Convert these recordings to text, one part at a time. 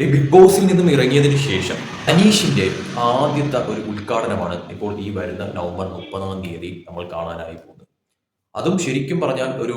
Big ബോസിൽ നിന്നും ഇറങ്ങിയതിന് ശേഷം അനീഷിന്റെ ആദ്യത്തെ ഒരു ഉദ്ഘാടനമാണ് ഇപ്പോൾ ഈ വരുന്ന നവംബർ മുപ്പതാം തീയതി നമ്മൾ കാണാനായി പോകുന്നത്. അതും ശരിക്കും പറഞ്ഞാൽ ഒരു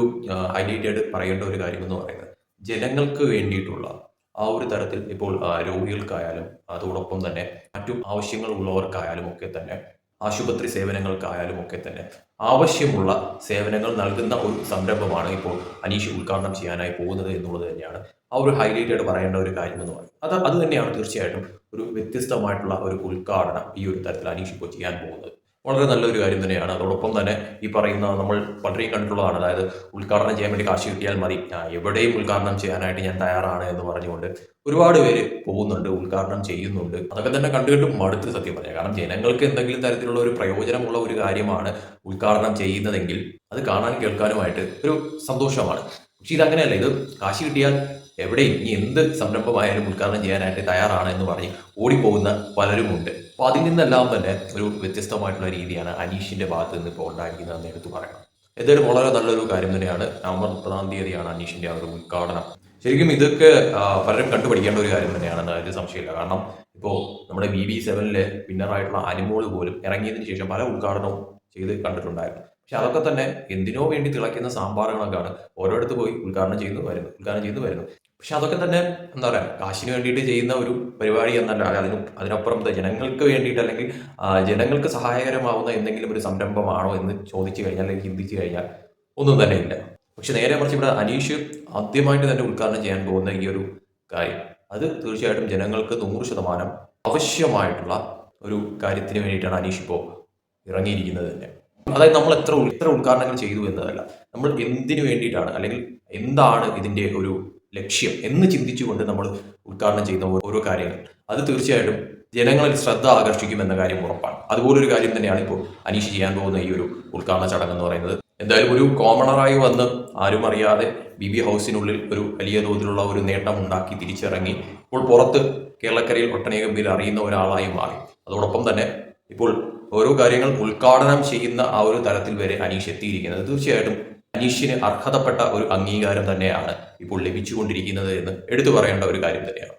ഹൈലൈറ്റഡ് പറയേണ്ട ഒരു കാര്യം എന്ന് പറയുന്നത് ജനങ്ങൾക്ക് വേണ്ടിയിട്ടുള്ള ആ ഒരു തരത്തിൽ ഇപ്പോൾ രോഗികൾക്കായാലും അതോടൊപ്പം തന്നെ മറ്റു ആവശ്യങ്ങൾ ഉള്ളവർക്കായാലും ഒക്കെ തന്നെ ആശുപത്രി സേവനങ്ങൾക്കായാലും ഒക്കെ തന്നെ ആവശ്യമുള്ള സേവനങ്ങൾ നൽകുന്ന ഒരു സംരംഭമാണ് ഇപ്പോൾ അനീഷ് ഉദ്ഘാടനം ചെയ്യാനായി പോകുന്നത് എന്നുള്ളത് തന്നെയാണ് ആ ഒരു ഹൈലൈറ്റ് ആയിട്ട് പറയേണ്ട ഒരു കാര്യം എന്ന് പറയുന്നത് അത് അത് തന്നെയാണ് തീർച്ചയായിട്ടും ഒരു വ്യത്യസ്തമായിട്ടുള്ള ഒരു ഉദ്ഘാടനം ഈ ഒരു തരത്തിൽ അനീഷ് ഇപ്പോൾ ചെയ്യാൻ പോകുന്നത്. വളരെ നല്ലൊരു കാര്യം തന്നെയാണ്. അതോടൊപ്പം തന്നെ ഈ പറയുന്ന നമ്മൾ പലരെയും കണ്ടിട്ടുള്ളതാണ്. അതായത് ഉദ്ഘാടനം ചെയ്യാൻ വേണ്ടി കാശ് കിട്ടിയാൽ മതി. എവിടെയും ഉദ്ഘാടനം ചെയ്യാനായിട്ട് ഞാൻ തയ്യാറാണ് എന്ന് പറഞ്ഞുകൊണ്ട് ഒരുപാട് പേര് പോകുന്നുണ്ട് ഉദ്ഘാടനം ചെയ്യുന്നുണ്ട്. അതൊക്കെ തന്നെ കണ്ടുകണ്ടും മടുത്ത് സത്യം പറയാം. കാരണം ജനങ്ങൾക്ക് എന്തെങ്കിലും തരത്തിലുള്ള ഒരു പ്രയോജനമുള്ള ഒരു കാര്യമാണ് ഉദ്ഘാടനം ചെയ്യുന്നതെങ്കിൽ അത് കാണാൻ കേൾക്കാനുമായിട്ട് ഒരു സന്തോഷമാണ്. പക്ഷെ ഇതങ്ങനെയല്ല. ഇത് കാശ് കിട്ടിയാൽ എവിടെയും ഇനി എന്ത് സംരംഭമായാലും ഉദ്ഘാടനം ചെയ്യാനായിട്ട് തയ്യാറാണ് എന്ന് പറഞ്ഞ് ഓടിപ്പോകുന്ന പലരുമുണ്ട്. അപ്പൊ അതിൽ നിന്നെല്ലാം തന്നെ ഒരു വ്യത്യസ്തമായിട്ടുള്ള രീതിയാണ് അനീഷിന്റെ ഭാഗത്ത് നിന്ന് ഇപ്പോൾ ഉണ്ടായിരിക്കുന്നതെന്ന് എടുത്തു പറയണം എന്തായാലും വളരെ നല്ലൊരു കാര്യം തന്നെയാണ്. നവംബർ മുപ്പതാം തീയതിയാണ് അനീഷിന്റെ ആ ഒരു ഉദ്ഘാടനം. ശരിക്കും ഇതൊക്കെ പലരും കണ്ടുപിടിക്കേണ്ട ഒരു കാര്യം തന്നെയാണെന്ന് ഒരു സംശയമില്ല. കാരണം ഇപ്പോൾ നമ്മുടെ ബി ബി സെവനിലെ വിന്നറായിട്ടുള്ള അനിമോൾ പോലും ഇറങ്ങിയതിന് ശേഷം പല ഉദ്ഘാടനവും ചെയ്ത് കണ്ടിട്ടുണ്ടായിരുന്നു. പക്ഷെ അതൊക്കെ തന്നെ എന്തിനോ വേണ്ടി തിളയ്ക്കുന്ന സാമ്പാറുകളൊക്കെയാണ് ഓരോരുത്തർ പോയി ഉദ്ഘാടനം ചെയ്യുന്നു വരുന്നു ഉദ്ഘാടനം ചെയ്തു വരുന്നു പക്ഷെ അതൊക്കെ തന്നെ എന്താ പറയുക കാശിന് വേണ്ടിയിട്ട് ചെയ്യുന്ന ഒരു പരിപാടി എന്നല്ല അതിന് അതിനപ്പുറം ജനങ്ങൾക്ക് വേണ്ടിയിട്ട് അല്ലെങ്കിൽ ജനങ്ങൾക്ക് സഹായകരമാവുന്ന എന്തെങ്കിലും ഒരു സംരംഭമാണോ എന്ന് ചോദിച്ചു കഴിഞ്ഞാൽ അല്ലെങ്കിൽ ചിന്തിച്ചു കഴിഞ്ഞാൽ ഒന്നും തന്നെ ഇല്ല. പക്ഷെ നേരെ മറിച്ച് ഇവിടെ അനീഷ് ആദ്യമായിട്ട് തന്നെ ഉദ്ഘാടനം ചെയ്യാൻ പോകുന്ന ഈ ഒരു കാര്യം. അത് തീർച്ചയായിട്ടും ജനങ്ങൾക്ക് നൂറ് ശതമാനം ആവശ്യമായിട്ടുള്ള ഒരു കാര്യത്തിന് വേണ്ടിയിട്ടാണ് അനീഷ് ഇപ്പോൾ ഇറങ്ങിയിരിക്കുന്നത് തന്നെ. അതായത് നമ്മൾ എത്ര എത്ര ഉദ്ഘാടനങ്ങൾ ചെയ്തു എന്നതല്ല. നമ്മൾ എന്തിനു വേണ്ടിയിട്ടാണ് അല്ലെങ്കിൽ എന്താണ് ഇതിന്റെ ഒരു ലക്ഷ്യം എന്ന് ചിന്തിച്ചുകൊണ്ട് നമ്മൾ ഉദ്ഘാടനം ചെയ്യുന്ന ഓരോ കാര്യങ്ങൾ. അത് തീർച്ചയായിട്ടും ജനങ്ങളിൽ ശ്രദ്ധ ആകർഷിക്കുമെന്ന കാര്യം ഉറപ്പാണ്. അതുപോലൊരു കാര്യം തന്നെയാണ് ഇപ്പോൾ അനീഷ് ചെയ്യാൻ പോകുന്ന ഈ ഒരു ഉദ്ഘാടന ചടങ്ങ് എന്ന് പറയുന്നത്. എന്തായാലും ഒരു കോമണറായി വന്ന് ആരും അറിയാതെ ബി ബി ഹൗസിനുള്ളിൽ ഒരു വലിയ തോതിലുള്ള ഒരു നേട്ടം ഉണ്ടാക്കി തിരിച്ചിറങ്ങി ഇപ്പോൾ പുറത്ത് കേരളക്കരയിൽ ഒട്ടനേകം പേര് അറിയുന്ന ഒരാളായി മാറി. അതോടൊപ്പം തന്നെ ഇപ്പോൾ ഓരോ കാര്യങ്ങൾ ഉദ്ഘാടനം ചെയ്യുന്ന ആ ഒരു തലത്തിൽ വരെ അനീഷ് എത്തിയിരിക്കുന്നത്. തീർച്ചയായിട്ടും അനീഷിന് അർഹതപ്പെട്ട ഒരു അംഗീകാരം തന്നെയാണ് ഇപ്പോൾ ലഭിച്ചുകൊണ്ടിരിക്കുന്നത് എന്ന് എടുത്തു പറയേണ്ട ഒരു കാര്യം തന്നെയാണ്.